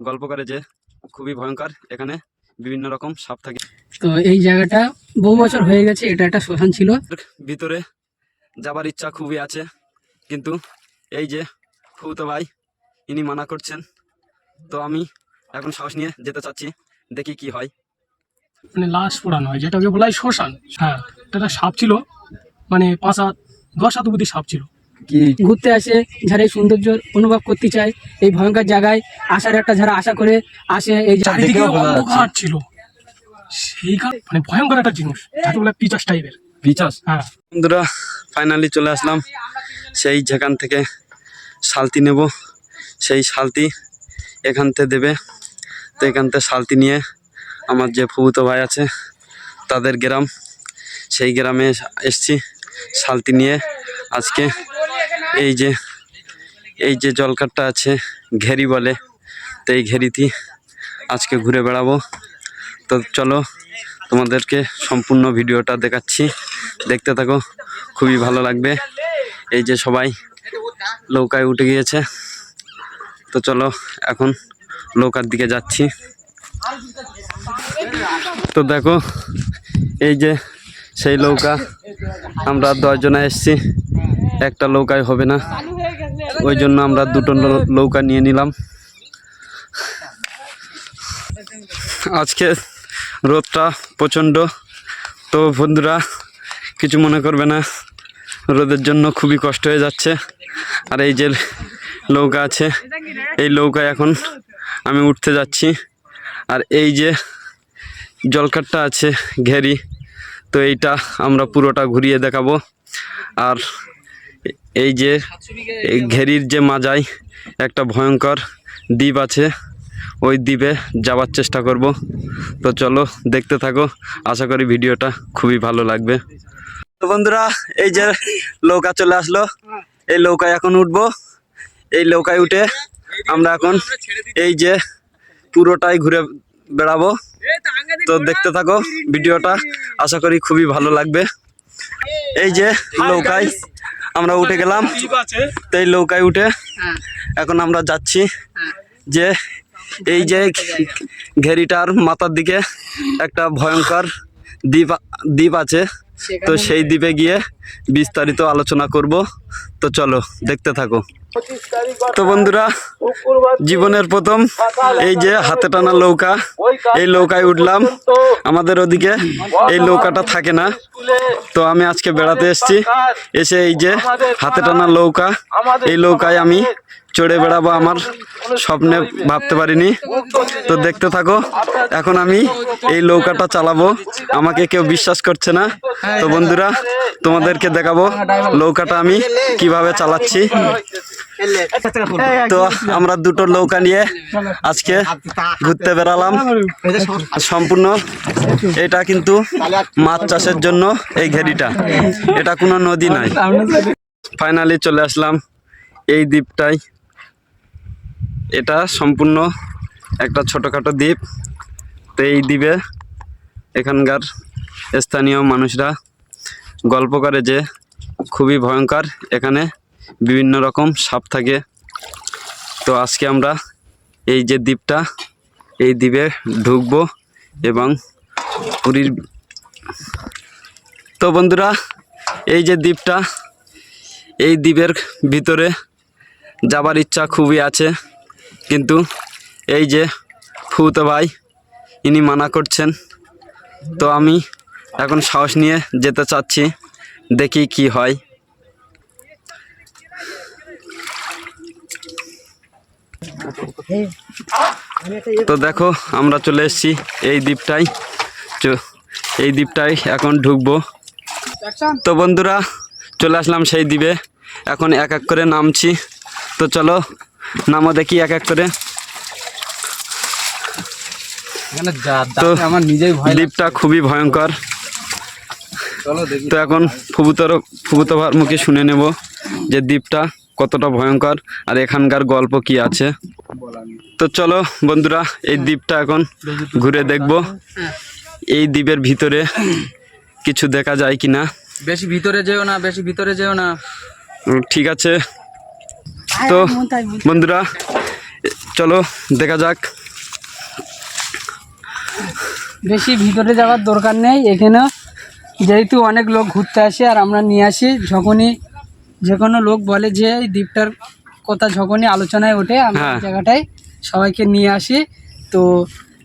গল্প করে যে খুবই ভয়ঙ্কর এখানে বিভিন্ন রকম সাপ থাকে। তো এই জায়গাটা বহু বছর হয়ে গেছে এটা একটা শ্মশান ছিল। ভিতরে যাবার ইচ্ছা খুবই আছে কিন্তু এই যে ফুতো ভাই ইনি মানা করছেন। তো আমি এখন সাহস নিয়ে যেতে চাচ্ছি দেখি কি হয়। মানে লাশ পোড়ানো হয় যেটাকে বলা হয় শ্মশান। হ্যাঁ এটা একটা সাপ ছিল মানে পাঁচ হাত দশ হাত অবধি সাপ ছিল। ঘুরতে আসে যারা এই সৌন্দর্য অনুভব করতে চায় এই ভয়ঙ্কর জায়গায় আসার একটা যারা আশা করে আসে এই চারিদিকে। অন্ধকার ছিল। সেইখানে মানে ভয়ঙ্কর একটা জিনিস যাকে বলে পিচাস টাইপের পিচাস? হ্যাঁ। বন্ধুরা ফাইনালি চলে আসলাম। সেই যেখান থেকে শালতি নেব সেই শালতি এখান থেকে দেবে। তো এখান থেকে শালতি নিয়ে আমার যে ফুবুতো ভাই আছে তাদের গ্রাম সেই গ্রামে এসছি শালতি নিয়ে আজকে এই যে এই যে জলকারটা আছে, ঘেরি বলে, তো এই ঘেরিতে আজকে ঘুরে বেড়াবো। তো চলো, তোমাদেরকে সম্পূর্ণ ভিডিওটা দেখাচ্ছি। দেখতে থাকো, খুবই ভালো লাগবে। এই যে সবাই নৌকায় উঠে গিয়েছে। তো চলো, এখন নৌকার দিকে যাচ্ছি। তো দেখো, এই যে সেই নৌকা, আমরা দশজনে এসছি। একটা নৌকায় হবে না। ওই জন্য আমরা দুটো নৌকা নিয়ে নিলাম। আজকে রোদটা প্রচণ্ড। তো বন্ধুরা, কিছু মনে করবে না, রোদের জন্য খুবই কষ্ট হয়ে যাচ্ছে। আর এই যে নৌকা আছে, এই নৌকায় এখন আমি উঠতে যাচ্ছি। আর এই যে জলকাটটা আছে ঘেরি, তো এইটা আমরা পুরোটা ঘুরিয়ে দেখাবো। আর এই যে ঘেরির যে মাজায় একটা ভয়ঙ্কর দ্বীপ আছে, ওই দ্বীপে যাওয়ার চেষ্টা করব। তো চলো দেখতে থাকো, আশা করি ভিডিওটা খুবই ভালো লাগবে। তো বন্ধুরা, এই যে নৌকা চলে আসলো। এই নৌকায় এখন উঠবো। এই নৌকায় উঠে আমরা এখন এই যে পুরোটাই ঘুরে বেড়াবো। তো দেখতে থাকো ভিডিওটা, আশা করি খুবই ভালো লাগবে। এই যে নৌকায় আমরা উঠে গেলাম। তো এই নৌকায় উঠে এখন আমরা যাচ্ছি যে এই যে ঘেরিটার মাথার দিকে একটা ভয়ঙ্কর দ্বীপ দ্বীপ আছে। তো সেই দ্বীপে গিয়ে বিস্তারিত আলোচনা করব। তো চলো দেখতে থাকো। তো বন্ধুরা, জীবনের প্রথম এই যে হাতে টানা লৌকা এই নৌকায় উঠলাম। আমাদের ওদিকে এই লৌকাটা থাকে না। তো আমি আজকে বেড়াতে এসছি। এসে এই যে হাতে টানা লৌকা এই লৌকায় আমি চড়ে বেড়াবো আমার স্বপ্নে ভাবতে পারিনি। তো দেখতে থাকো, এখন আমি এই নৌকাটা চালাবো। আমাকে কেউ বিশ্বাস করছে না। তো বন্ধুরা, তোমাদেরকে দেখাবো নৌকাটা আমি কীভাবে চালাচ্ছি। তো আমরা দুটো নৌকা নিয়ে আজকে ঘুরতে বেড়ালাম। সম্পূর্ণ এটা কিন্তু মাছ চাষের জন্য এই ঘেরিটা। এটা কোনো নদী নয় ফাইনালি চলে আসলাম এই দ্বীপটাই এটা সম্পূর্ণ একটা ছোটোখাটো দ্বীপ। তো এই দ্বীপে এখানকার স্থানীয় মানুষরা গল্প করে যে খুবই ভয়ঙ্কর, এখানে বিভিন্ন রকম সাপ থাকে। তো আজকে আমরা এই যে দ্বীপটা, এই দ্বীপে ঢুকবো এবং পুরীর তো বন্ধুরা, এই যে দ্বীপটা, এই দ্বীপের ভিতরে যাবার ইচ্ছা খুবই আছে। কিন্তু এই যে ফুতো ভাই, ইনি মানা করছেন। তো আমি এখন সাহস নিয়ে যেতে চাচ্ছি, দেখি কি হয়। তো দেখো, আমরা চলে এসেছি এই দ্বীপটাই এই দ্বীপটাই এখন ঢুকবো। তো বন্ধুরা, চলে আসলাম সেই দ্বীপে। এখন এক এক করে নামছি। তো চলো নামো দেখি এক এক করে। তো আমার নিজেই দ্বীপটা খুবই ভয়ঙ্কর। তো এখন ফুবুতর ফুবুতভার মুখে শুনে নেব যে দ্বীপটা কতটা ভয়ঙ্কর আর এখানকার গল্প কি আছে। তো চলো বন্ধুরা এই দ্বীপটা এখন ঘুরে দেখব। এই দ্বীপের ভিতরে কিছু দেখা যায় কি না বেশি ভিতরে যেও না বেশি ভিতরে যেও না। ঠিক আছে। তো বন্ধুরা চলো দেখা যাক। বেশি ভিতরে যাওয়ার দরকার নেই এখানে যেহেতু অনেক লোক ঘুরতে আসে আর আমরা নিয়ে আসি যখনই যে কোনো লোক বলে যে এই দ্বীপটার কথা যখনই আলোচনায় ওঠে আমরা এই হ্যাঁ। জায়গাটায় সবাইকে নিয়ে আসি। তো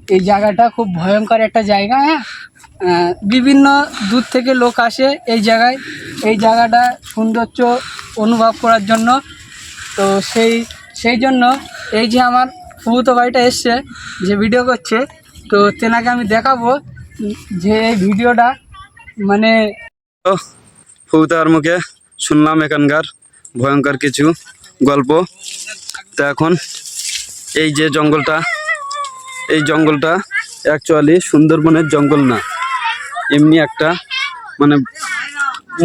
এই জায়গাটা খুব ভয়ঙ্কর একটা জায়গা হ্যাঁ? বিভিন্ন দূর থেকে লোক আসে এই জায়গায়। এই জায়গাটা সৌন্দর্য অনুভব করার জন্য তো সেই সেই জন্য এই যে আমার ফুতো ভাইটা এসছে, যে ভিডিও করছে, তো তেনাকে আমি দেখাবো যে এই ভিডিওটা মানে ফৌতার মুখে শুনলাম এখানকার ভয়ঙ্কর কিছু গল্প। তো এখন এই যে জঙ্গলটা, এই জঙ্গলটা অ্যাকচুয়ালি সুন্দরবনের জঙ্গল না। এমনি একটা মানে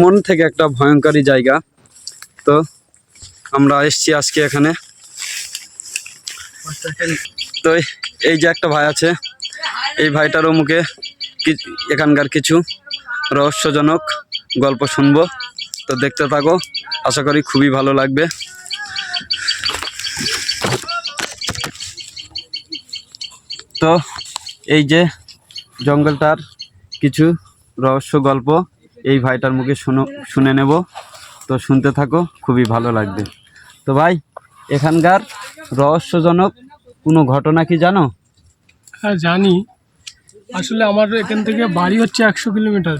মন থেকে একটা ভয়ঙ্করী জায়গা। তো আমরা এসছি আজকে এখানে। তো এই- যে একটা ভাই আছে, এই ভাইটারও মুখে এখানকার কিছু রহস্যজনক গল্প শুনব। তো দেখতে থাকো, আশা করি খুবই ভালো লাগবে। তো এই যে জঙ্গলটার কিছু রহস্য গল্প এই ভাইটার মুখে শুনে নেব। তো শুনতে থাকো খুবই ভালো লাগবে। তো ভাই এখানকার রহস্যজনক কোনো ঘটনা কি জানো? হ্যাঁ জানি। আসলে আমার এখান থেকে বাড়ি হচ্ছে একশো কিলোমিটার।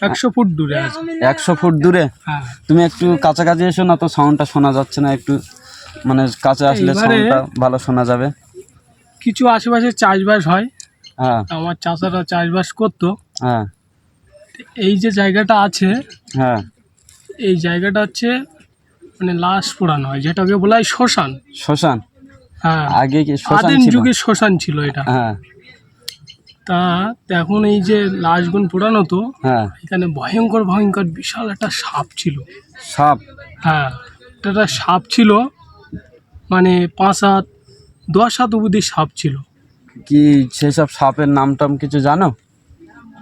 একশো ফুট দূরে আছে একশো ফুট দূরে? হ্যাঁ। তুমি একটু কাছাকাছি এসো না তো সাউন্ডটা শোনা যাচ্ছে না একটু মানে কাছে আসলে এবারে- সাউন্ডটা ভালো শোনা যাবে। কিছু আশেপাশে চাষবাস হয়। হ্যাঁ। আমার চাচারা চাষবাস করতো। হ্যাঁ। এই যে জায়গাটা আছে হ্যাঁ। এই জায়গাটা হচ্ছে মানে লাশ পোড়ানো হয় যেটাকে বলা হয় শ্মশান। শ্মশান? হ্যাঁ। আগে কি শ্মশান আদিম যুগে শ্মশান ছিল এটা। হ্যাঁ। তা এখন এই যে লাশগুন পোড়ানো তো হ্যাঁ। এখানে ভয়ঙ্কর ভয়ঙ্কর বিশাল একটা সাপ ছিল। সাপ? হ্যাঁ একটা সাপ ছিল মানে পাঁচ হাত দশ হাত অবধি সাপ ছিল। কি সেসব সাপের নাম টাম কিছু জানো?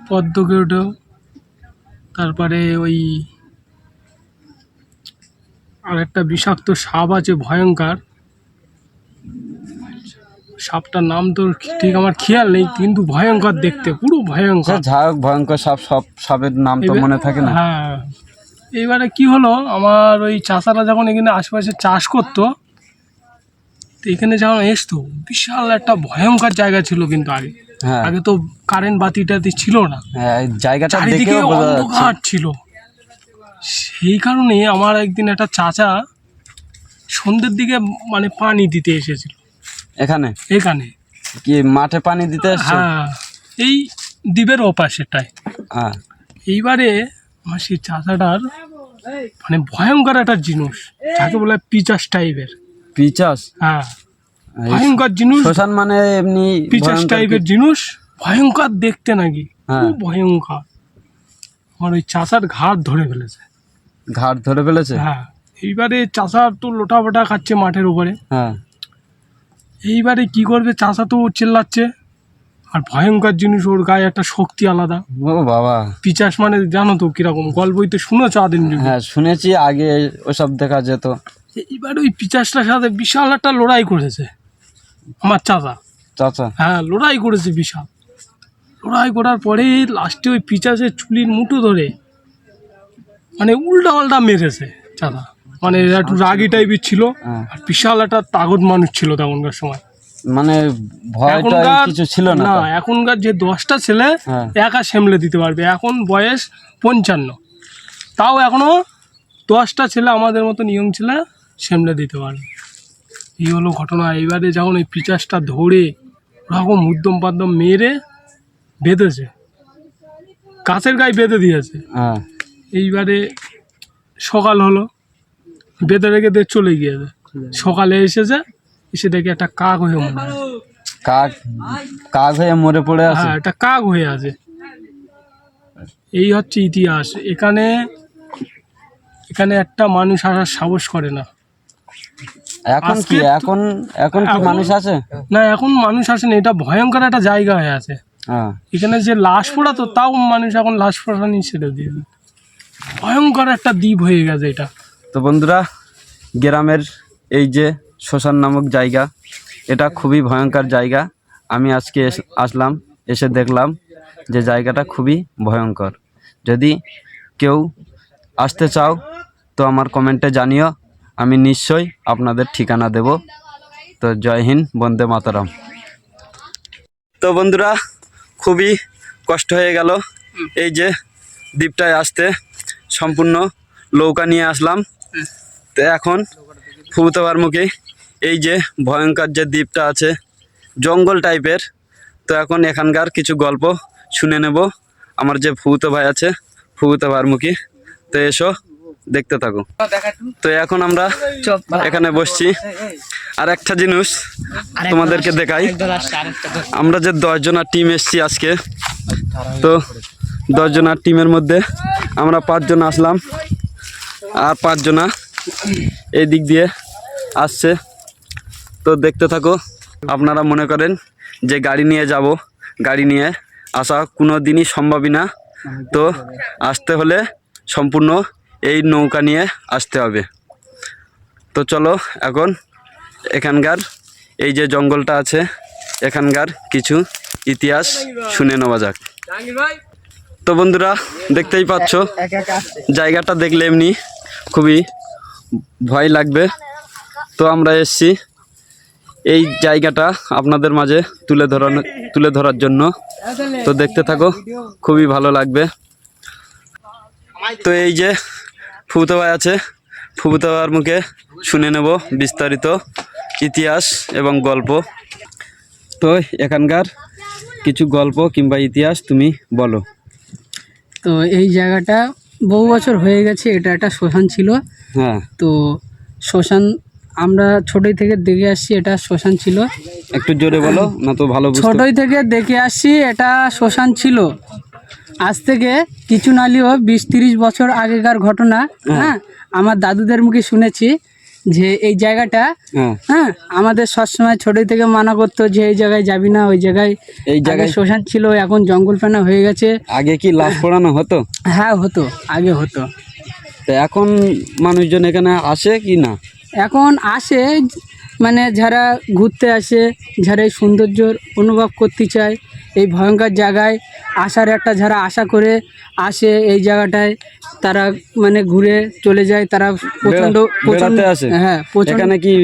পদ্মগেট তারপরে ওই আর একটা বিষাক্ত সাপ আছে ভয়ঙ্কর। সাপটার নাম তো ঠিক আমার খেয়াল নেই কিন্তু ভয়ঙ্কর দেখতে পুরো ভয়ঙ্কর। যা ভয়ঙ্কর সাপ সব সাপের নাম তো মনে থাকে না। হ্যাঁ। এইবারে কি হলো আমার ওই চাষারা যখন এখানে আশেপাশে চাষ করতো তো এখানে যখন এসতো বিশাল একটা ভয়ঙ্কর জায়গা ছিল কিন্তু আগে। হ্যাঁ। আগে তো কারেন্ট বাতিটাতে ছিল না। হ্যাঁ জায়গাটা চারিদিকে অন্ধকার ছিল। সেই কারণে আমার একদিন একটা চাচা সন্ধ্যের দিকে মানে পানি দিতে এসেছিল। এখানে? এখানে। কি মাঠে পানি দিতে হ্যাঁ এই দ্বীপের ওপাশেটায় হ্যাঁ। এইবারে আমার সেই চাচাটার মানে ভয়ঙ্কর একটা জিনিস যাকে বলে পিচাস টাইপের। পিচাস? হ্যাঁ ভয়ঙ্কর জিনিস। শ্মশান মানে এমনি পিচাস টাইপের জিনিস ভয়ঙ্কর দেখতে নাকি। হ্যাঁ। খুব ভয়ঙ্কর। আমার ওই চাচার ঘাট ধরে ফেলেছে। ঘাট ধরে ফেলেছে? হ্যাঁ। এইবারে চাষা তো লোটা ফোটা খাচ্ছে মাঠের উপরে। হ্যাঁ। এইবারে কি করবে? চাষা তো চেল্লাচ্ছে। আর ভয়ঙ্কর জিনিস ওর গায়ে একটা শক্তি আলাদা। ও বাবা। পিচাস মানে জানো তো কীরকম? গল্পই তো শুনেছো আদিম যুগে। হ্যাঁ শুনেছি আগে ওসব দেখা যেত। এইবার ওই পিচাসটার সাথে বিশাল একটা লড়াই করেছে আমার চাচা। চাচা? হ্যাঁ লড়াই করেছে বিশাল। লড়াই করার পরে লাস্টে ওই পিচাসের চুলির মুঠো ধরে মানে উল্টা পাল্টা মেরেছে চাঁদা। মানে একটু রাগি টাইপের ছিল হ্যাঁ। আর বিশাল একটা তাগত মানুষ ছিল তখনকার সময়। মানে ভয়টা কিছু ছিল না এখনকার যে দশটা ছেলে হ্যাঁ। একা সামলে দিতে পারবে এখন বয়স পঞ্চান্ন। তাও এখনও দশটা ছেলে আমাদের মতো নিয়ম ছেলে সামলে দিতে পারবে। এই হলো ঘটনা এইবারে যখন ওই পিচাসটা ধরে ওরকম উদ্যম পাদ্যম মেরে বেঁধেছে। গাছের গায়ে বেঁধে দিয়েছে। হ্যাঁ। এইবারে সকাল হলো বেঁধে রেখে দিয়ে চলে গিয়েছে সকালে এসেছে এসে দেখে একটা কাক হয়ে মনে হয় কাক কাক হয়ে মরে পড়ে আছে? হ্যাঁ এটা কাক হয়ে আছে। এই হচ্ছে ইতিহাস। এখানে এখানে একটা মানুষ আসার সাহস করে না। এখন কি এখন এখন কি মানুষ আছে? না এখন মানুষ আসে না এটা ভয়ঙ্কর একটা জায়গা হয়ে আছে। হ্যাঁ। এখানে যে লাশ পোড়া তো তাও মানুষ এখন লাশ পোড়া নিয়ে ছেড়ে দিয়ে দেয়। ভয়ঙ্কর একটা দ্বীপ হয়ে গেছে এটা। তো বন্ধুরা গ্রামের এই যে শ্মশান নামক জায়গা এটা খুবই ভয়ঙ্কর জায়গা। আমি আজকে এস- আসলাম এসে দেখলাম যে জায়গাটা খুবই ভয়ঙ্কর। যদি কেউ আসতে চাও তো আমার কমেন্টে জানিও আমি নিশ্চয়ই আপনাদের ঠিকানা দেব। তো জয় হিন্দ বন্দে মাতারাম। তো বন্ধুরা খুবই কষ্ট হয়ে গেল এই যে দ্বীপটায় আসতে। সম্পূর্ণ নৌকা নিয়ে আসলাম। তো এখন ফুবুতবার মুখে এই যে ভয়ঙ্কর যে দ্বীপটা আছে জঙ্গল টাইপের। তো এখন এখানকার কিছু গল্প শুনে নেব। আমার যে ফুবুত ভাই আছে ফুবুত মুখী তো এসো দেখতে থাকো। তো এখন আমরা এখানে বসছি। আর একটা জিনিস তোমাদেরকে দেখাই। আমরা যে দশজনার টিম এসছি আজকে তো দশজনার টিমের মধ্যে আমরা পাঁচজন আসলাম। আর পাঁচজনা এই দিক দিয়ে আসছে। তো দেখতে থাকো, আপনারা মনে করেন যে গাড়ি নিয়ে যাব, গাড়ি নিয়ে আসা কোনো দিনই সম্ভবই না। তো আসতে হলে সম্পূর্ণ এই নৌকা নিয়ে আসতে হবে। তো চলো এখন এখানকার এই যে জঙ্গলটা আছে, এখানকার কিছু ইতিহাস শুনে নেওয়া যাক। তো বন্ধুরা, দেখতেই পাচ্ছ, জায়গাটা দেখলে এমনি খুবই ভয় লাগবে। তো আমরা এসছি এই জায়গাটা আপনাদের মাঝে তুলে ধরানো, তুলে ধরার জন্য। তো দেখতে থাকো, খুবই ভালো লাগবে। তো এই যে ফুবুতো ভাই আছে ফুবুতো ভাইয়ের মুখে শুনে নেব বিস্তারিত ইতিহাস এবং গল্প। তো এখানকার কিছু গল্প কিংবা ইতিহাস তুমি বলো। তো এই জায়গাটা বহু বছর হয়ে গেছে এটা একটা শ্মশান ছিল। হ্যাঁ। তো শ্মশান আমরা ছোটই থেকে দেখে আসছি এটা শ্মশান ছিল। একটু জোরে বলো না তো ভালো ছোটই থেকে দেখে আসছি এটা শ্মশান ছিল। আজ থেকে কিছু নালিও বিশ তিরিশ বছর আগেকার ঘটনা হ্যাঁ আমার দাদুদের মুখে শুনেছি। যে এই জায়গাটা হ্যাঁ। হ্যাঁ আমাদের সবসময় ছোট থেকে মানা করতো যে এই জায়গায় যাবি না ওই জায়গায় এই জায়গায় শ্মশান ছিল এখন জঙ্গল ফেনা হয়ে গেছে। আগে কি লাশ পড়ানো হতো? হ্যাঁ হতো আগে হতো। তো এখন মানুষজন এখানে আসে কি না? এখন আসে মানে যারা ঘুরতে আসে যারা এই সৌন্দর্য অনুভব করতে চায় এই ভয়ঙ্কর জায়গায় আসার একটা যারা আশা করে আসে এই জায়গাটায় তারা মানে ঘুরে চলে যায় তারা প্রচণ্ড বেড়াতে আসে? হ্যাঁ এখানে কি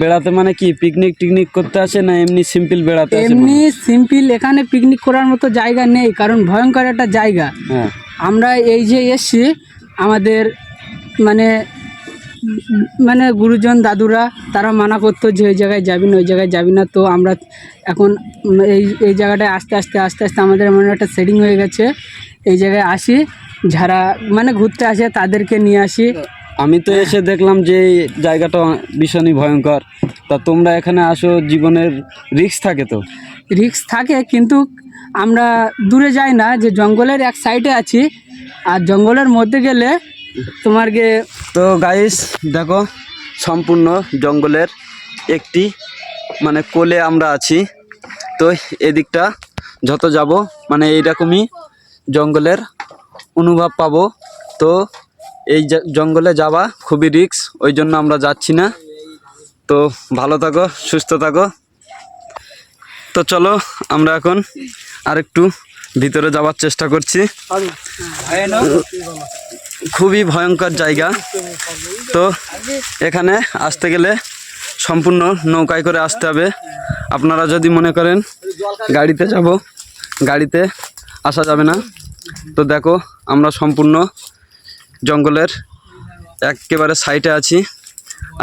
বেড়াতে মানে কি পিকনিক টিকনিক করতে আসে না এমনি সিম্পল বেড়াতে আসে এমনি সিম্পল এখানে পিকনিক করার মতো জায়গা নেই কারণ ভয়ঙ্কর একটা জায়গা। হ্যাঁ। আমরা এই যে এসছি আমাদের মানে মানে গুরুজন দাদুরা তারা মানা করতো যে ওই জায়গায় যাবি না ওই জায়গায় যাবি না। তো আমরা এখন এই এই জায়গাটায় আস্তে আস্তে আস্তে আস্তে আমাদের এমন একটা সেটিং হয়ে গেছে। এই জায়গায় আসি যারা মানে ঘুরতে আসে তাদেরকে নিয়ে আসি। আমি তো এসে দেখলাম যে এই জায়গাটা ভীষণই ভয়ঙ্কর। তা তোমরা এখানে আসো জীবনের রিস্ক থাকে তো? রিক্স থাকে কিন্তু আমরা দূরে যাই না যে জঙ্গলের এক সাইডে আছি। আর জঙ্গলের মধ্যে গেলে তোমার গিয়ে তো গাইস দেখো সম্পূর্ণ জঙ্গলের একটি মানে কোলে আমরা আছি। তো এদিকটা যত যাব মানে এইরকমই জঙ্গলের অনুভব পাবো। তো এই জঙ্গলে যাওয়া খুবই রিস্ক ওই জন্য আমরা যাচ্ছি না। তো ভালো থাকো সুস্থ থাকো। তো চলো আমরা এখন আরেকটু ভিতরে যাওয়ার চেষ্টা করছি। খুবই ভয়ঙ্কর জায়গা। তো এখানে আসতে গেলে সম্পূর্ণ নৌকায় করে আসতে হবে। আপনারা যদি মনে করেন গাড়িতে যাব, গাড়িতে আসা যাবে না। তো দেখো, আমরা সম্পূর্ণ জঙ্গলের একেবারে সাইডে আছি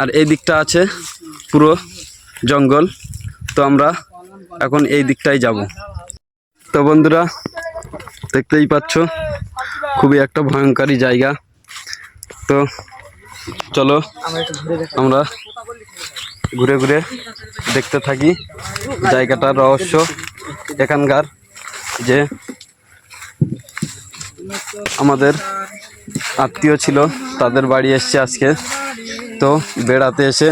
আর এই দিকটা আছে পুরো জঙ্গল। তো আমরা এখন এই দিকটাই যাব। তো বন্ধুরা, দেখতেই পাচ্ছ খুবই একটা ভয়ঙ্করী জায়গা। তো চলো আমরা ঘুরে ঘুরে দেখতে থাকি জায়গাটার রহস্য এখানকার যে আমাদের আত্মীয় ছিল, তাদের বাড়ি এসছে আজকে। তো বেড়াতে এসে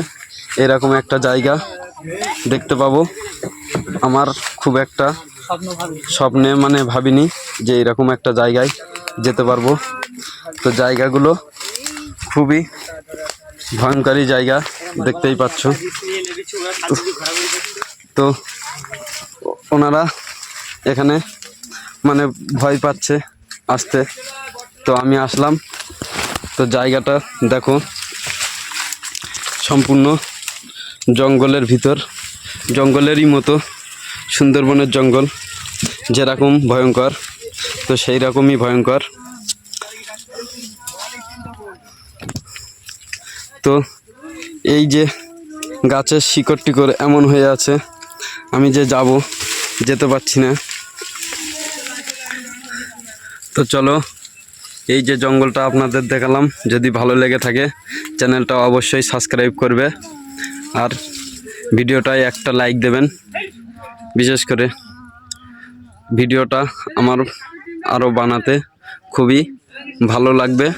এরকম একটা জায়গা দেখতে পাবো। আমার খুব একটা স্বপ্নে মানে ভাবিনি যে এরকম একটা জায়গায় যেতে পারব। তো জায়গাগুলো খুবই ভয়ঙ্করী জায়গা, দেখতেই পাচ্ছ। তো ওনারা এখানে মানে ভয় পাচ্ছে আসতে। তো আমি আসলাম। তো জায়গাটা দেখো, সম্পূর্ণ জঙ্গলের ভিতর, জঙ্গলেরই মতো সুন্দরবনের জঙ্গল, যেরকম ভয়ঙ্কর। তো সেই রকমই ভয়ঙ্কর। তো এই যে গাছের শিকড় টিকড় এমন হয়ে আছে, আমি যে যাব, যেতে পারছি না। তো চলো, এই যে জঙ্গলটা আপনাদের দেখালাম, যদি ভালো লেগে থাকে, চ্যানেলটা অবশ্যই সাবস্ক্রাইব করবে। আর ভিডিওটায় একটা লাইক দেবেন, বিশেষ করে। ভিডিওটা আমার আরও বানাতে খুবই ভালো লাগবে।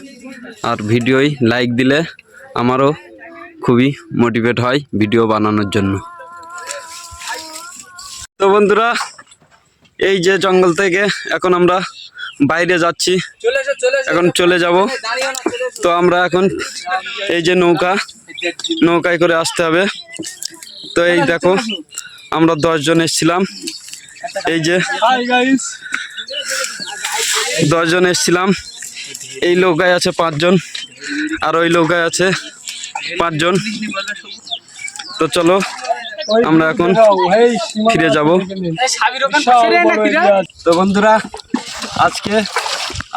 আর ভিডিওই লাইক দিলে আমারও খুবই মোটিভেট হয় ভিডিও বানানোর জন্য। তো বন্ধুরা, এই যে জঙ্গল থেকে এখন আমরা বাইরে যাচ্ছি। এখন চলে যাব। তো আমরা এখন এই যে নৌকা, নৌকায় করে আসতে হবে। তো এই দেখো, আমরা দশজন এসছিলাম। এই যে দশজন এসছিলাম। এই নৌকায় আছে পাঁচজন আর ওই নৌকায় আছে পাঁচজন। তো চলো, আমরা এখন ফিরে যাব? তো বন্ধুরা, আজকে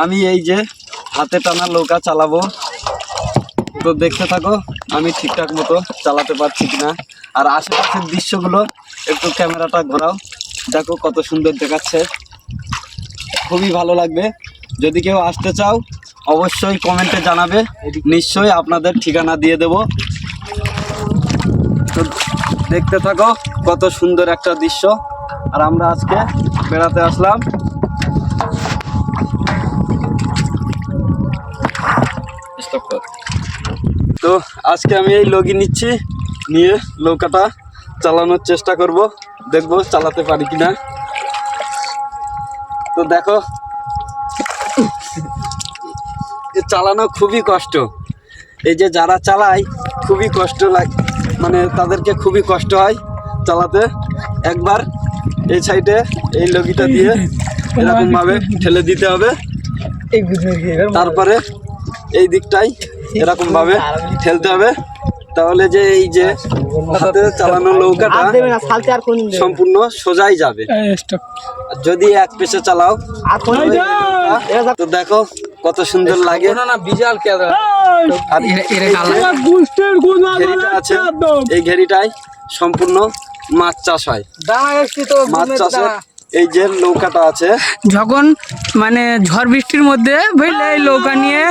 আমি এই যে হাতে টানা নৌকা চালাবো। তো দেখতে থাকো, আমি ঠিকঠাক মতো চালাতে পারছি কিনা। আর আশেপাশের দৃশ্যগুলো একটু ক্যামেরাটা ঘোরাও। দেখো কত সুন্দর দেখাচ্ছে। খুবই ভালো লাগবে। যদি কেউ আসতে চাও, অবশ্যই কমেন্টে জানাবে। নিশ্চয়ই আপনাদের ঠিকানা দিয়ে দেব। তো দেখতে থাকো, কত সুন্দর একটা দৃশ্য। আর আমরা আজকে বেড়াতে আসলাম। তো আজকে আমি এই লগি নিচ্ছি। নিয়ে নৌকাটা চালানোর চেষ্টা করব। দেখব চালাতে পারি কিনা। তো দেখো চালানো খুবই কষ্ট। এই যে যারা চালায়, খুবই কষ্ট লাগে মানে তাদেরকে খুবই কষ্ট হয় চালাতে। একবার এই সাইডে এই লগিটা দিয়ে এরকম ভাবে ঠেলে দিতে হবে। তারপরে এই দিকটাই এরকম ভাবে ঠেলতে হবে। তাহলে যে এই যে হাতে চালানো নৌকাটা সম্পূর্ণ সোজাই যাবে। যদি এক পেশে চালাও তো দেখো কত সুন্দর লাগে। না না বিশাল এই যে আছে। এই ঘেরিটায় সম্পূর্ণ মাছ চাষ হয়। মাছ চাষ। এই যে নৌকাটা আছে। যখন মানে ঝড় বৃষ্টির মধ্যে বুঝলে এই নৌকা নিয়ে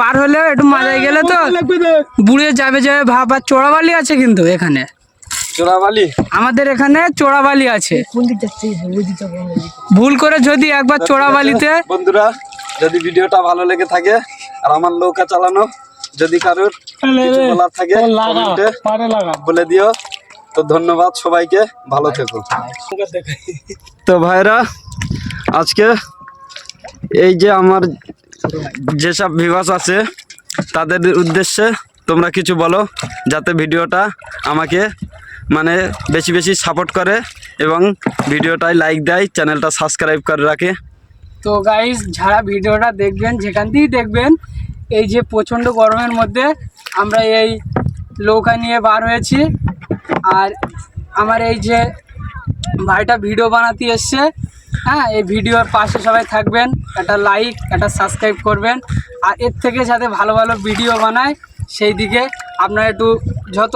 বার হলে একটু মাজায় গেলে তো বুড়ে যাবে যাবে ভাব। আর চোরাবালি আছে কিন্তু এখানে। চোরাবালি? আমাদের এখানে চোরাবালি আছে। ভুল করে যদি একবার চোরাবালিতে বন্ধুরা যদি ভিডিওটা ভালো লেগে থাকে আর আমার নৌকা চালানো যদি কারোর বলার থাকে বলে দিও। তো ধন্যবাদ সবাইকে ভালো থেকো। তো ভাইরা আজকে এই যে আমার যেসব ভিভাস আছে তাদের উদ্দেশ্যে তোমরা কিছু বলো যাতে ভিডিওটা আমাকে মানে বেশি বেশি সাপোর্ট করে এবং ভিডিওটায় লাইক দেয় চ্যানেলটা সাবস্ক্রাইব করে রাখে। তো গাইস যারা ভিডিওটা দেখবেন যেখান থেকেই দেখবেন এই যে প্রচণ্ড গরমের মধ্যে আমরা এই নৌকা নিয়ে বার হয়েছি। আর আমার এই যে ভাইটা ভিডিও বানাতে এসছে হ্যাঁ এই ভিডিওর পাশে সবাই থাকবেন, একটা লাইক একটা সাবস্ক্রাইব করবেন, আর এর থেকে যাতে ভালো ভালো ভিডিও বানায়, সেই দিকে আপনারা একটু যত